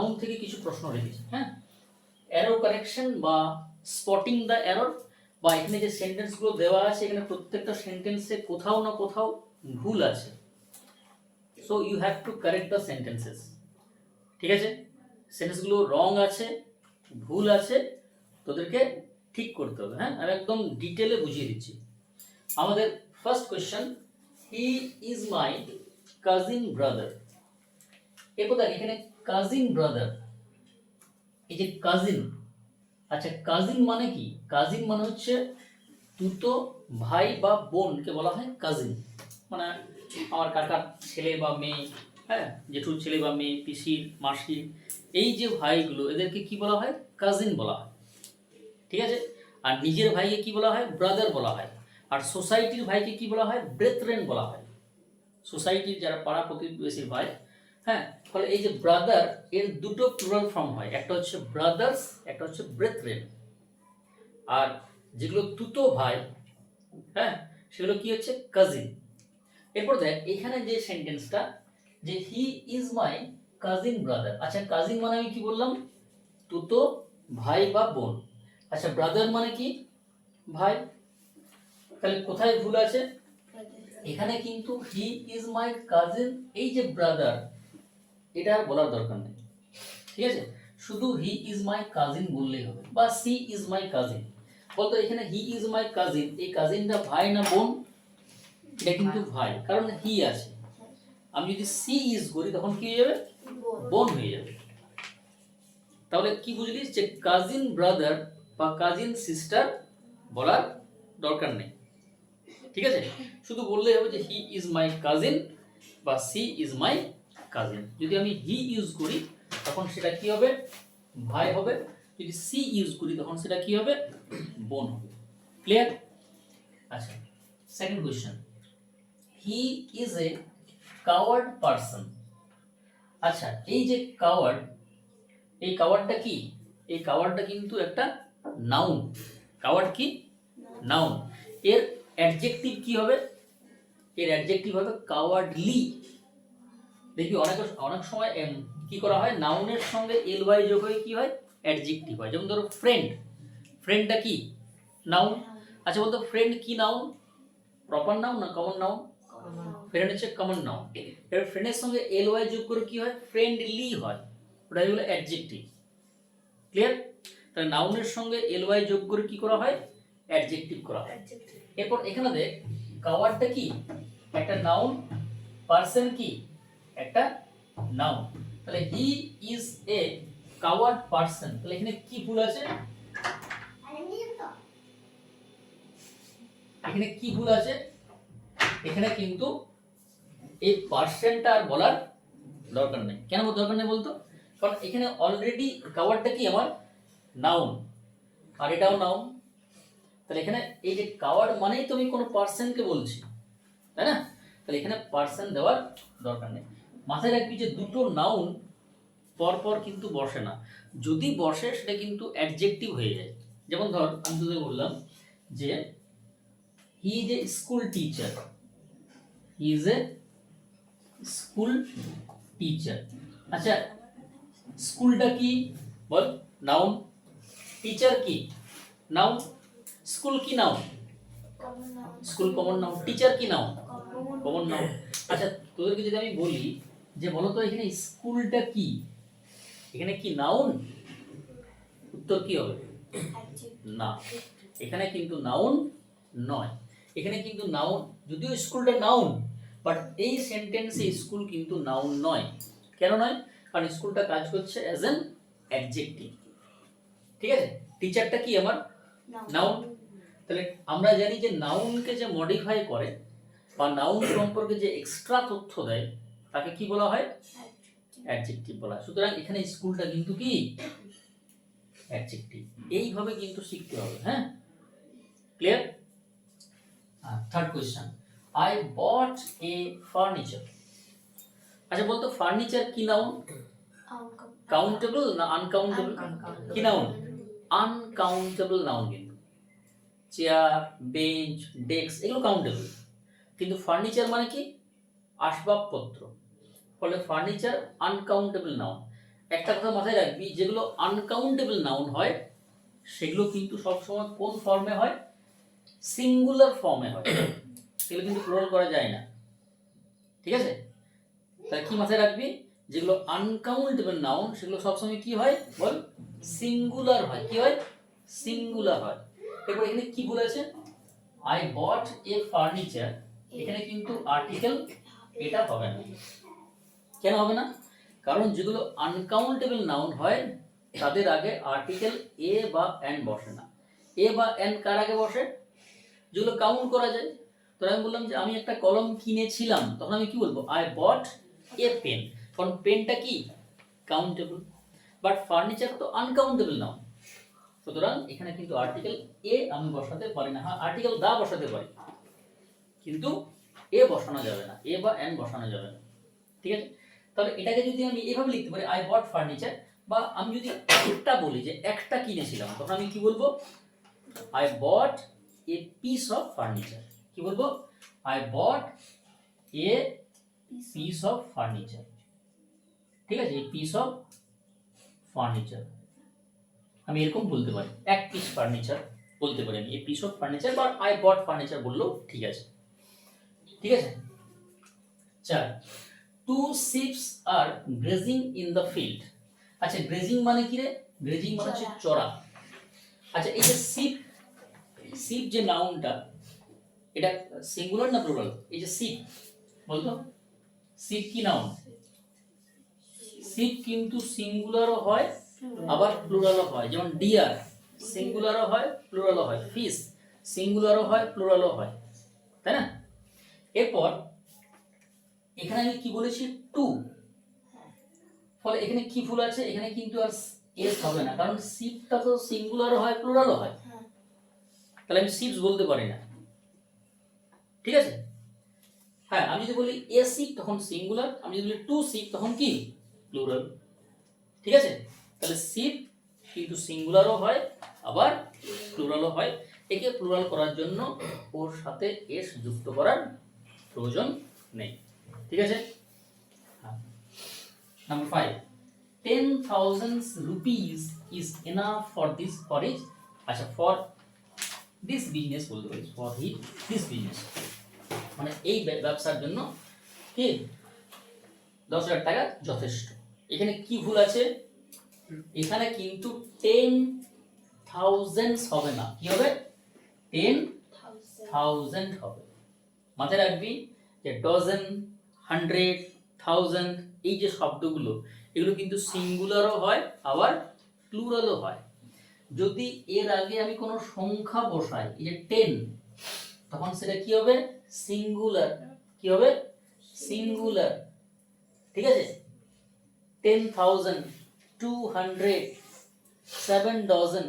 Noun থেকে কিছু প্রশ্ন রেখেছি হ্যাঁ? অ্যারো কারেকশন বা স্পটিং দ্য এরর বা এখানে যে সেন্টেন্সগুলো দেওয়া আছে, এখানে প্রত্যেকটা সেন্টেন্সে কোথাও না কোথাও ভুল আছে। So you have to correct the sentences ঠিক আছে? সেন্টেন্সগুলো রং আছে, ভুল আছে, তোদেরকে ঠিক করতে হবে হ্যাঁ? আমি একদম ডিটেলে বুঝিয়ে দিচ্ছি। আমাদের first question he is my cousin brother এরপর দেখ, এখানে কাজিন ব্রাদার এই যে কাজিন আচ্ছা কাজিন মানে কি? কাজিন মানে হচ্ছে দুটো ভাই বা বোনকে বলা হয় কাজিন মানে আমার কাকার ছেলে বা মেয়ে হ্যাঁ? জেঠুর ছেলে বা মেয়ে, পিসির, মাসির, এই যে ভাইগুলো, এদেরকে কি বলা হয়? কাজিন বলা হয়। ঠিক আছে? আর নিজের ভাইকে কি বলা হয়? ব্রাদার বলা হয়। আর সোসাইটির ভাইকে কি বলা হয়? ব্রেথরেন বলা হয়। সোসাইটির যারা পাড়া প্রতিবেশীর ভাই হ্যাঁ ফলে এই যে ব্রাদার এর দুটো প্লুরাল ফর্ম হয়। একটা হচ্ছে ব্রাদার্স একটা হচ্ছে ব্রেথরেন আর যেগুলো তুতো ভাই হ্যাঁ সেগুলো কি হচ্ছে? কাজিন এরপর দেখ, এখানে যে সেন্টেন্সটা যে he is my cousin brother আচ্ছা কাজিন মানে আমি কি বললাম? তুতো ভাই বা বোন। আচ্ছা ব্রাদার মানে কি? ভাই। তাহলে কোথায় ভুল আছে? এখানে কিন্তু হি ইজ মাই কাজিন এই যে ব্রাদার এটা আর বলার দরকার নেই। ঠিক আছে? শুধু হি ইজ মাই কাজিন বললেই হবে বা সি ইজ মাই কাজিন বলতো এখানে হি ইজ মাই কাজিন এই কাজিনটা ভাই না বোন? এটা কিন্তু ভাই। কারণ হি আছে। আমি যদি সি ইজ করি তখন কি হয়ে যাবে? বোন। হয়ে যাবে। তাহলে কি বুঝলি যে কাজিন ব্রাদার বা কাজিন সিস্টার বলার দরকার নেই। ঠিক আছে? শুধু বললেই হবে যে হি ইজ মাই কাজিন বা সি ইজ মাই কাজিন যদি আমি হি ইউজ করি, তখন সেটা কি হবে? ভাই হবে। যদি সি ইউজ করি, তখন সেটা কি হবে? বোন হবে। ক্লিয়ার আচ্ছা second question he is a coward person আচ্ছা এই যে কাওয়ার্ড এই কাওয়ার্ডটা কি? এই কাওয়ার্ডটা কিন্তু একটা নাউন কাওয়ার্ড কি? নাউন এর অ্যাডজেক্টিভ কি হবে? এর অ্যাডজেক্টিভ হবে কাওয়ার্ডলি দেখবি অনেক অনেক সময় কি করা হয়? নাউনের সঙ্গে এল ওয়াই যোগ হয়ে কি হয়? অ্যাডজেক্টিভ হয়। যেমন ধরো ফ্রেন্ড ফ্রেন্ডটা কি? নাউন আচ্ছা বলতো ফ্রেন্ড কি নাউন প্রপার নাউন না কমন নাউন ফ্রেন্ড হচ্ছে কমন নাউন এবার ফ্রেন্ডের সঙ্গে এল ওয়াই যোগ করে কি হয়? ফ্রেন্ডলি হয়। ওটা হলো অ্যাডজেক্টিভ ক্লিয়ার তাহলে নাউনের সঙ্গে এল ওয়াই যোগ করে কি করা হয়? অ্যাডজেক্টিভ করা হয়। এরপর এখানে দেখ কাওয়ার্ডটা কি? একটা নাউন পার্সন কি? একটা নাউন তাহলে he is a coward person তাহলে এখানে কি ভুল আছে? এখানে কি ভুল আছে? এখানে কিন্তু এই পার্সেন্টটা আর বলার দরকার নেই। কেন দরকার নেই বলতো? কারণ এখানে অলরেডি কাওয়ার্ডটা কি আমার? নাউন আর এটাও নাউন তাহলে এখানে এই যে কাওয়ার্ড মানেই তো আমি কোনো পার্সনকে বলছি। তাই না? তাহলে এখানে পার্সন দেওয়ার দরকার নেই। মাথায় রাখবি যে দুটো নাউন পরপর কিন্তু বসে না। যদি বসে সেটা কিন্তু অ্যাডজেক্টিভ হয়ে যায়। যেমন ধর আমি তোদের বললাম যে he is a school teacher he is a school teacher আচ্ছা স্কুলটা কি? বল নাউন টিচার কি? নাউন স্কুল কি noun school common noun teacher কি নাউন কমন নাউন আচ্ছা তোদেরকে যদি আমি বলি যে বলো তো এখানে স্কুলটা কি? এখানে কি নাউন উত্তর কি হবে? না। এখানে কিন্তু নাউন নয়। এখানে কিন্তু নাউন যদিও স্কুলটা নাউন বাট এই সেন্টেন্সে স্কুল কিন্তু নাউন নয়। কেন নয়? কারণ স্কুলটা কাজ করছে অ্যাজ এন অ্যাডজেক্টিভ ঠিক আছে? টিচারটা কি আমার? নাউন তাহলে আমরা জানি যে নাউনকে যে মডিফাই করে বা নাউন সম্পর্কে যে এক্সট্রা তথ্য দেয় তাকে কি বলা হয়? অ্যাডজেক্টিভ বলা হয়। সুতরাং এখানে স্কুলটা কিন্তু কি? অ্যাডজেক্টিভ এইভাবে কিন্তু শিখতে হবে হ্যাঁ? Clear third question I bought a furniture আচ্ছা বলতো ফার্নিচার কি নাউন কাউন্টেবল না আনকাউন্টেবল কি নাউন আনকাউন্টেবল নাউন কিন্তু। চেয়ার বেঞ্চ ডেস্ক এগুলো কাউন্টেবল কিন্তু ফার্নিচার মানে কি? আসবাবপত্র। ফলে ফার্নিচার আনকাউন্টেবল নাউন একটা কথা মাথায় রাখবি, যেগুলো আনকাউন্টেবল নাউন হয়, সেগুলো কিন্তু সবসময় কোন ফর্মে হয়? সিঙ্গুলার ফর্মে হয়। সেগুলো কিন্তু প্লুরাল করা যায় না। ঠিক আছে? তাহলে কি মাথায় রাখবি? যেগুলো আনকাউন্টেবল নাউন সেগুলো সবসময় কি হয়? বল? সিঙ্গুলার হয়। কি হয়? সিঙ্গুলার হয়। এরপর এখানে কি বলেছে? আই বট এ ফার্নিচার এখানে কিন্তু আর্টিকেল এটা হবে না। কেন হবে না? কারণ যেগুলো আনকাউন্টেবল নাউন হয়, তাদের আগে আর্টিকেল এ বা এন বসে না। এ বা এন কার আগে বসে? যেগুলো কাউন্ট করা যায়। তো আমি বললাম যে আমি একটা কলম কিনেছিলাম, তখন আমি কি বলব? আই বট এ পেন কারণ পেনটা কি? কাউন্টেবল বাট ফার্নিচার তো আনকাউন্টেবল নাউন সুতরাং এখানে কিন্তু আর্টিকেল এ আমি বসাতে পারি না। হ্যাঁ আর্টিকেল দা বসাতে পারি। কিন্তু এ বসানো যাবে না। এ বা এন বসানো যাবে না। ঠিক আছে? তাহলে এটাকে যদি আমি এভাবে লিখতে পারি আই বট ফার্নিচার বা আমি যদি একটা বলি যে একটা কিনেছিলাম, তখন আমি কি বলব? I bought a piece of furniture কি বলব? I bought a piece of furniture ঠিক আছে? এই পিস অফ ফার্নিচার আমি এরকম বলতে পারি। এক পিস ফার্নিচার বলতে পারি আমি। এ পিস অফ ফার্নিচার বা আই বট ফার্নিচার বললেও ঠিক আছে। ঠিক আছে? চার two sheeps are grazing in the field আচ্ছা গ্রেজিং মানে কি রে? গ্রেজিং মানে হচ্ছে চড়া। আচ্ছা এই যে শিপ শিপ যে নাউনটা এটা সিঙ্গুলার না প্লুরাল এই যে শিপ বলতো? শিপ কি নাউন শিপ কিন্তু সিঙ্গুলারও হয় আবার প্লুরালও হয়। যেমন ডিয়ার সিঙ্গুলারও হয় প্লুরালও হয়। ফিশ সিঙ্গুলারও হয় প্লুরালও হয়। তাই না? এরপর এখানে আমি কি বলেছি? টু। ফলে এখানে কি ভুল আছে? এখানে কিন্তু আর এস হবে না। কারণ শিপটা তো সিঙ্গুলারও হয় প্লুরালও হয়। তাহলে আমি শিপস বলতে পারি না। ঠিক আছে? হ্যাঁ আমি যদি বলি এ শিপ তখন সিঙ্গুলার আমি যদি বলি টু শিপ তখন কি? প্লুরাল ঠিক আছে? তাহলে শিপ কিন্তু সিঙ্গুলারও হয় আবার প্লুরালও হয়। একে প্লুরাল করার জন্য ওর সাথে এস যুক্ত করার প্রয়োজন নেই। ঠিক আছে? Number five ten thousand rupees is enough for this for is আচ্ছা ফর দিস বিজনেস বলতে পারি ফর হি দিস বিজনেস মানে এই ব্য- ব্যবসার জন্য কি? দশ হাজার টাকা যথেষ্ট। এখানে কি ভুল আছে? এখানে কিন্তু টেন থাউজেন্ডস হবে না। কি হবে? টেন থাউজেন্ড হবে। মাথায় রাখবি যে ডজন হান্ড্রেড থাউজেন্ড এই যে শব্দগুলো, এগুলো কিন্তু সিঙ্গুলারও হয়, আবার প্লুরালও হয়। যদি এর আগে আমি কোনো সংখ্যা বসাই, এই যে টেন তখন সেটা কি হবে? সিঙ্গুলার কি হবে? সিঙ্গুলার ঠিক আছে? Ten thousand two hundred seven dozen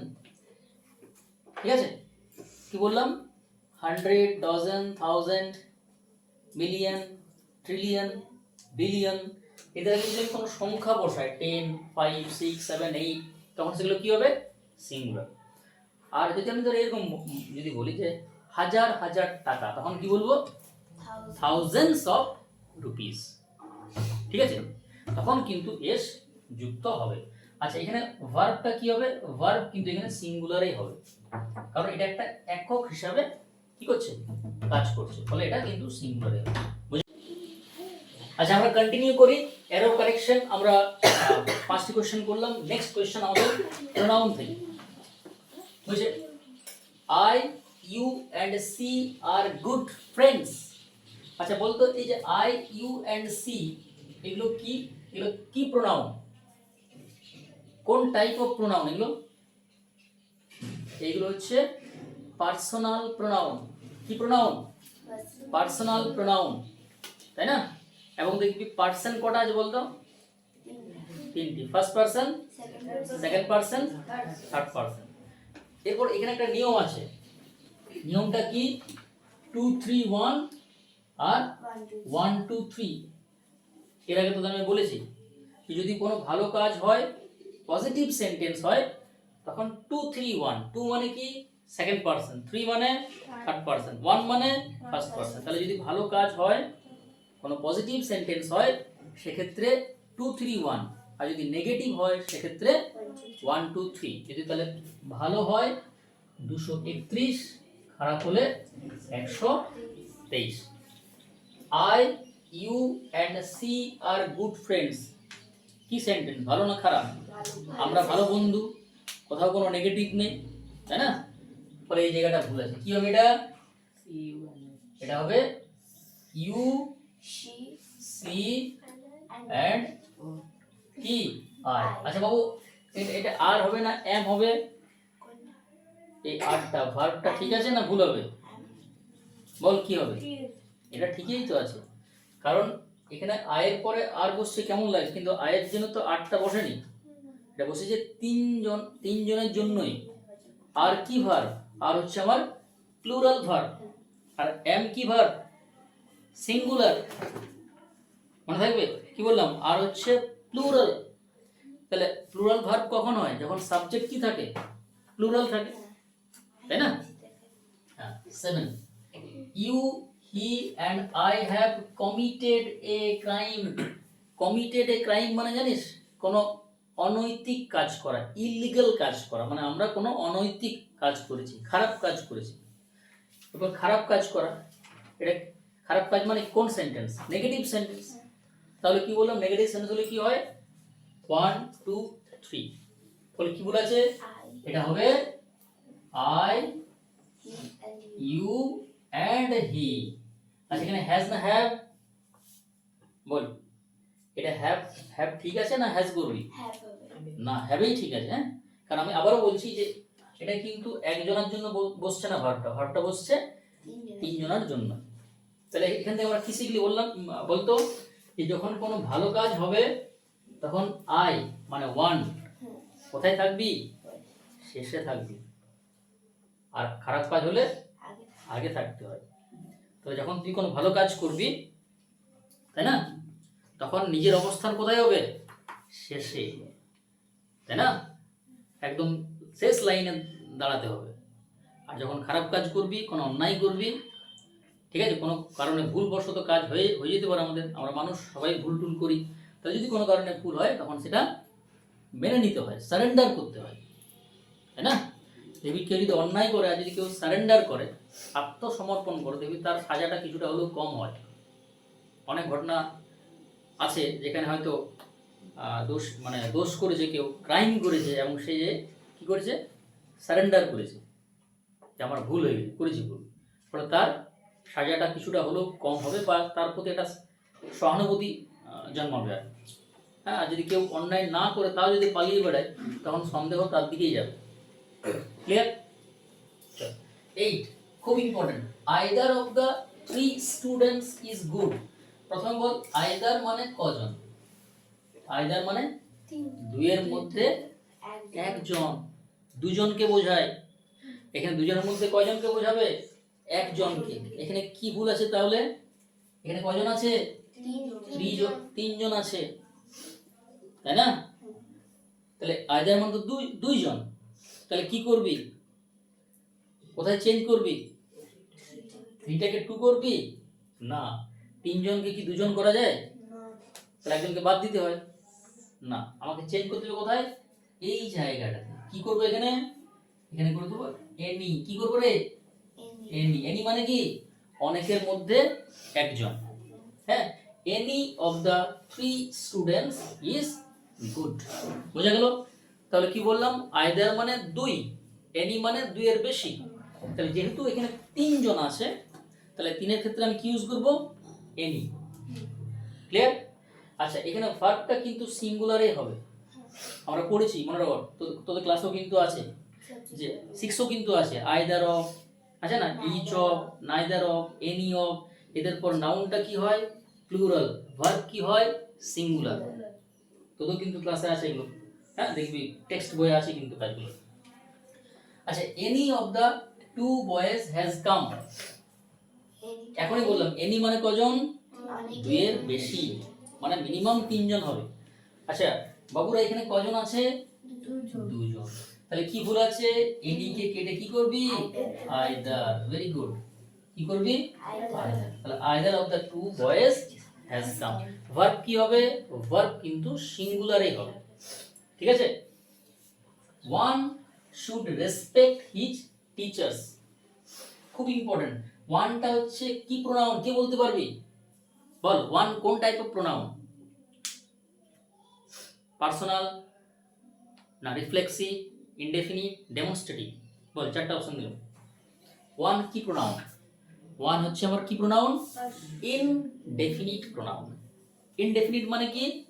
ঠিক আছে? কি বললাম? Hundred dozen thousand million trillion billion এদের আগে যদি কোনো সংখ্যা বসাই ten five six seven eight তখন সেগুলো কি হবে? সিঙ্গুলার আর যদি আমি ধর এরকম যদি বলি যে হাজার হাজার টাকা তখন কি বলব? থাউজেন্ডস অফ রুপিস ঠিক আছে? তখন কিন্তু এস যুক্ত হবে। আচ্ছা এখানে ভার্বটা কি হবে? ভার্ব কিন্তু এখানে সিঙ্গুলারই হবে। কারণ এটা একটা একক হিসাবে কি করছে? কাজ করছে। ফলে এটা কিন্তু সিঙ্গুলারে হবে। আচ্ছা আমরা কন্টিনিউ করি। এরো কারেকশন আমরা পাঁচটি কোশ্চেন করলাম। নেক্সট কোশ্চেন আমাদের প্রোনাউন থেকে বুঝে I you and she are good friends আচ্ছা বলতো এই যে আই ইউ অ্যান্ড সি এগুলো কি? এগুলো কি প্রোনাউন কোন টাইপ অফ প্রোনাউন এগুলো? এগুলো হচ্ছে পার্সোনাল প্রোনাউন কি প্রোনাউন পার্সোনাল প্রোনাউন তাই না? এবং দেখবি পার্সন কটা আছে বলতো? তিনটি। First person second person third person এরপর এখানে একটা নিয়ম আছে। নিয়মটা কি? টু থ্রি ওয়ান আর ওয়ান টু থ্রি এর আগে তো আমি বলেছি যে যদি কোনো ভালো কাজ হয় পজিটিভ সেন্টেন্স হয়, তখন টু থ্রি ওয়ান টু মানে কি? সেকেন্ড পার্সন থ্রি মানে থার্ড পার্সন ওয়ান মানে ফার্স্ট পার্সন তাহলে যদি ভালো কাজ হয় কোনো পজিটিভ সেন্টেন্স হয় সেক্ষেত্রে টু থ্রি ওয়ান আর যদি নেগেটিভ হয় সেক্ষেত্রে ওয়ান টু থ্রি যদি তাহলে ভালো হয় দুশো একত্রিশ খারাপ হলে একশো তেইশ। I you and she are good friends কি সেন্টেন্স ভালো না খারাপ? আমরা ভালো বন্ধু কোথাও কোনো নেগেটিভ নেই তাই না? ফলে এই জায়গাটা ভুল আছে। কি হবে এটা? এটা হবে ইউ সি and অ্যান্ড কি আর আচ্ছা বাবু এটা এটা আর হবে না এম হবে? এই আরটা ভার্বটা ঠিক আছে না ভুল হবে? বল কি হবে? এটা ঠিকই তো আছে। কারণ এখানে আয়ের পরে আর বসছে কেমন লাগে? কিন্তু আয়ের জন্য তো আটটা বসেনি। এটা বসেছে তিনজন তিনজনের জন্যই। আর কি ভার আর হচ্ছে আমার প্লুরাল ভার আর এম কি ভার সিঙ্গুলার মনে থাকবে? কি বললাম? আর হচ্ছে প্লুরাল তাহলে প্লুরাল ভার্ব কখন হয়? যখন সাবজেক্ট কি থাকে? প্লুরাল থাকে। তাই না? হ্যাঁ seven you he and I have committed a crime committed a crime মানে জানিস? কোনো অনৈতিক কাজ করা ইলিগাল কাজ করা। মানে আমরা কোনো অনৈতিক কাজ করেছি, খারাপ কাজ করেছি। এবার খারাপ কাজ করা, এটা খারাপ কাজ মানে কোন সেন্টেন্স নেগেটিভ সেন্টেন্স তাহলে কি বললাম? নেগেটিভ সেন্টেন্স হলে কি হয়? ওয়ান টু থ্রি বলে কি বলেছে এটা হবে আই. ইউ অ্যান্ড হি আচ্ছা এখানে হ্যাজ না হ্যাভ বল। এটা হ্যাভ হ্যাভ ঠিক আছে না হ্যাজ করবি? না হ্যাভেই ঠিক আছে হ্যাঁ? কারণ আমি আবারও বলছি যে এটা কিন্তু একজনের জন্য বসছে না ভারটা। ভারটা বসছে তিনজনের জন্য। তাহলে এখান থেকে আমরা কি শিখলি বললাম? বলতো যে যখন কোনো ভালো কাজ হবে, তখন আই মানে ওয়ান কোথায় থাকবি? শেষে থাকবি। আর খারাপ কাজ হলে আগে থাকতে হয়। তো যখন তুই কোনো ভালো কাজ করবি, তাই না? তখন নিজের অবস্থান কোথায় হবে? শেষে। তাই না? একদম শেষ লাইনে দাঁড়াতে হবে। আর যখন খারাপ কাজ করবি, কোনো অন্যায় করবি ঠিক আছে? কোনো কারণে ভুলবশত কাজ হয়ে হয়ে যেতে পারে আমাদের। আমরা মানুষ, সবাই ভুল টুল করি। তা যদি কোনো কারণে ভুল হয়, তখন সেটা মেনে নিতে হয়, সারেন্ডার করতে হয়। তাই না? দেখবি কেউ যদি অন্যায় করে, আর যদি কেউ সারেন্ডার করে, আত্মসমর্পণ করে দেখবি তার সাজাটা কিছুটা হলেও কম হয়। অনেক ঘটনা আছে যেখানে হয়তো দোষ মানে দোষ করেছে কেউ, ক্রাইম করেছে, এবং সে যে কী করেছে? সারেন্ডার করেছে। যে আমার ভুল হয়ে গেছে, করেছি ভুল। ফলে তার সাজাটা কিছুটা হলেও কম হবে বা তার প্রতি একটা সহানুভূতি জন্মাবে আর হ্যাঁ যদি কেউ অন্যায় না করে তাও যদি পালিয়ে বেড়ায় তখন সন্দেহ তার দিকেই যাবে। ক্লিয়ার এইট খুব important either of the three students is good প্রথম বল আইদার মানে কজন? আইদার মানে দুইয়ের মধ্যে একজন। একজন। দুজনকে বোঝায়। এখানে দুজনের মধ্যে কয়জনকে বোঝাবে? একজনকে। এখানে কি ভুল আছে তাহলে? এখানে কজন আছে? তিনজন। তিনজন। আছে। তাই না? তাহলে আইদার মানে তো দুই দুইজন। তাহলে কি করবি? কোথায় চেঞ্জ করবি? থ্রিটাকে টু করবি? না। তিনজনকে কি দুজন করা যায়? তাহলে একজনকে বাদ দিতে হয়। না। আমাকে চেঞ্জ করতে হবে কোথায়? এই জায়গাটাতে। কি করব এখানে? এখানে করে দেবো? এনি কি করব রে? এনি এনি মানে কি? অনেকের মধ্যে একজন। হ্যাঁ any of the three students is good বোঝা গেল? তাহলে কি বললাম? আইদার মানে দুই, এনি মানে দুইয়ের বেশি। তাহলে যেহেতু এখানে তিনজন আছে, তাহলে তিনের ক্ষেত্রে আমি কি ইউজ করব? এনি। ক্লিয়ার আচ্ছা এখানে ভার্বটা কিন্তু সিঙ্গুলারে হবে। আমরা পড়েছি, মনে রাখো তোদের ক্লাসেও কিন্তু আছে। যে সিক্সও কিন্তু আছে আইদার অফ আছে না each of neither of any of এদের পর নাউনটা কি হয়? প্লুরাল ভার্ব কি হয়? সিঙ্গুলার তোদের কিন্তু ক্লাসে আছে এগুলো। হ্যাঁ দেখবি টেক্সট বইয়ে আছে কিন্তু কাজগুলো। আচ্ছা any of the two boys has come এখনই বললাম এনি মানে কজন? দুইয়ের বেশি। মানে মিনিমাম তিনজন হবে। আচ্ছা বাবুরা এখানে কজন আছে? দুজন। তাহলে কি ভুল আছে? এডি কে কেটে কি করবি? আইদার ভেরি গুড কি করবি? আইদার তাহলে either of the two boys has come verb কি হবে? ভার্ব কিন্তু সিঙ্গুলারই হবে। ঠিক আছে? One should respect his teachers খুব ইম্পর্টেন্ট ওয়ানটা হচ্ছে কি প্রোনাউন কে বলতে পারবি? বল ওয়ান কোন টাইপ অফ প্রোনাউন পার্সোনাল না রিফ্লেক্সিভ ইনডেফিনিট ডেমনস্ট্রেটিভ বল, চারটা অপশন দিলাম। ওয়ান কি প্রোনাউন ওয়ান হচ্ছে আমার কি প্রোনাউন ইনডেফিনিট প্রোনাউন ইনডেফিনিট মানে কি?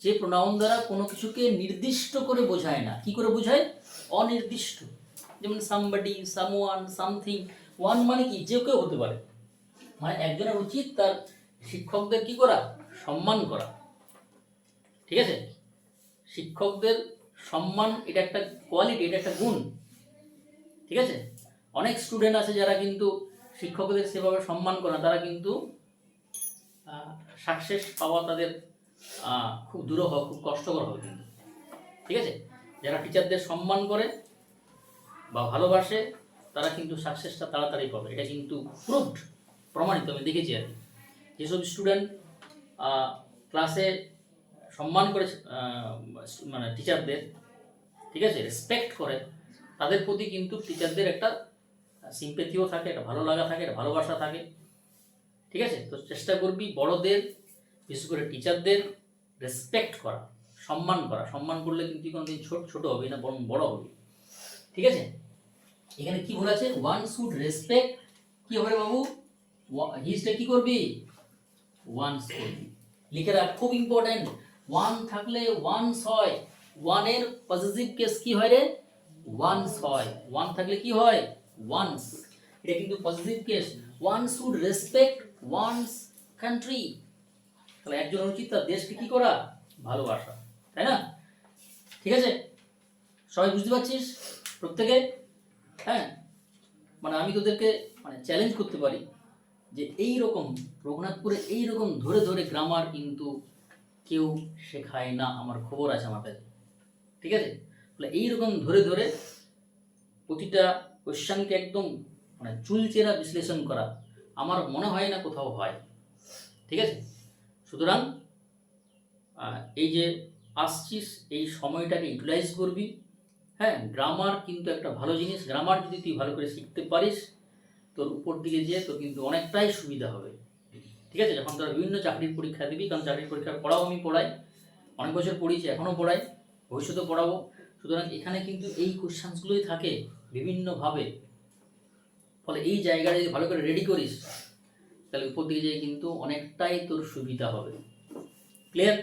যে প্রোনাউন দ্বারা কোনো কিছুকে নির্দিষ্ট করে বোঝায় না। কি করে বোঝায়? অনির্দিষ্ট। যেমন সামবাডি সামওয়ান সামথিং ওয়ান মানে কি? যে কেউ হতে পারে। মানে একজনের উচিত তার শিক্ষকদের কি করা? সম্মান করা। ঠিক আছে? শিক্ষকদের সম্মান, এটা একটা কোয়ালিটি এটা একটা গুণ। ঠিক আছে? অনেক স্টুডেন্ট আছে যারা কিন্তু শিক্ষকদের সেভাবে সম্মান করে না, তারা কিন্তু সাকসেস পাওয়া তাদের খুব দূর হবে খুব কষ্টকর হবে কিন্তু। ঠিক আছে? যারা টিচারদের সম্মান করে বা ভালোবাসে, তারা কিন্তু সাকসেসটা তাড়াতাড়ি পাবে। এটা কিন্তু প্রুভড প্রমাণিত, আমি দেখেছি আর কি। যেসব স্টুডেন্ট ক্লাসে সম্মান করে মানে টিচারদের ঠিক আছে? রেসপেক্ট করে, তাদের প্রতি কিন্তু টিচারদের একটা সিম্পেথিও থাকে, একটা ভালো লাগা থাকে, একটা ভালোবাসা থাকে। ঠিক আছে? তো চেষ্টা করবি বড়দের, বিশেষ করে টিচারদের রেসপেক্ট করা, সম্মান করা। সম্মান করলে কিন্তু কোনোদিন ছোট ছোট হবে না, বরং বড় হবে। ঠিক আছে? এখানে কি বলেছে? ওয়ান শুড রেসপেক্ট কি হবে বাবু? হিজটা কি করবি? ওয়ান করবি লিখে রাখ, খুব ইম্পর্টেন্ট ওয়ান থাকলে ওয়ান্স হয় ওয়ানের পজিটিভ কেস কি হয় রে? ওয়ান্স হয় ওয়ান থাকলে কি হয়? ওয়ান্স। এটা কিন্তু positive case one should respect one's country. তাহলে একজন উচিত তার দেশকে কি করা? ভালোবাসা। তাই না? ঠিক আছে? সবাই বুঝতে পারছিস? প্রত্যেকে? হ্যাঁ? মানে আমি তোদেরকে মানে চ্যালেঞ্জ করতে পারি যে এই রকম রঘুনাথপুরে এই রকম ধরে ধরে গ্রামার কিন্তু কেউ শেখায় না, আমার খবর আছে আমার কাছে। ঠিক আছে? তাহলে এইরকম ধরে ধরে প্রতিটা কোশ্চানকে একদম মানে চুলচেরা বিশ্লেষণ করা আমার মনে হয় না কোথাও হয়। ঠিক আছে? সুতরাং এই যে আসছিস, এই সময়টাকে ইউটিলাইজ করবি। হ্যাঁ গ্রামার কিন্তু একটা ভালো জিনিস। গ্রামার যদি তুই ভালো করে শিখতে পারিস, তোর উপর দিকে যেয়ে তোর কিন্তু অনেকটাই সুবিধা হবে। ঠিক আছে? যখন তোরা বিভিন্ন চাকরির পরীক্ষা দিবি, কারণ চাকরির পরীক্ষা পড়াও আমি পড়াই, অনেক বছর পড়িয়েছি, এখনও পড়াই, ভবিষ্যতেও পড়াবো। সুতরাং এখানে কিন্তু এই কোশ্চানসগুলোই থাকে বিভিন্নভাবে। ফলে এই জায়গাটা যদি ভালো করে রেডি করিস, তাহলে উপর দিকে যেয়ে কিন্তু অনেকটাই তোর সুবিধা হবে। ক্লিয়ার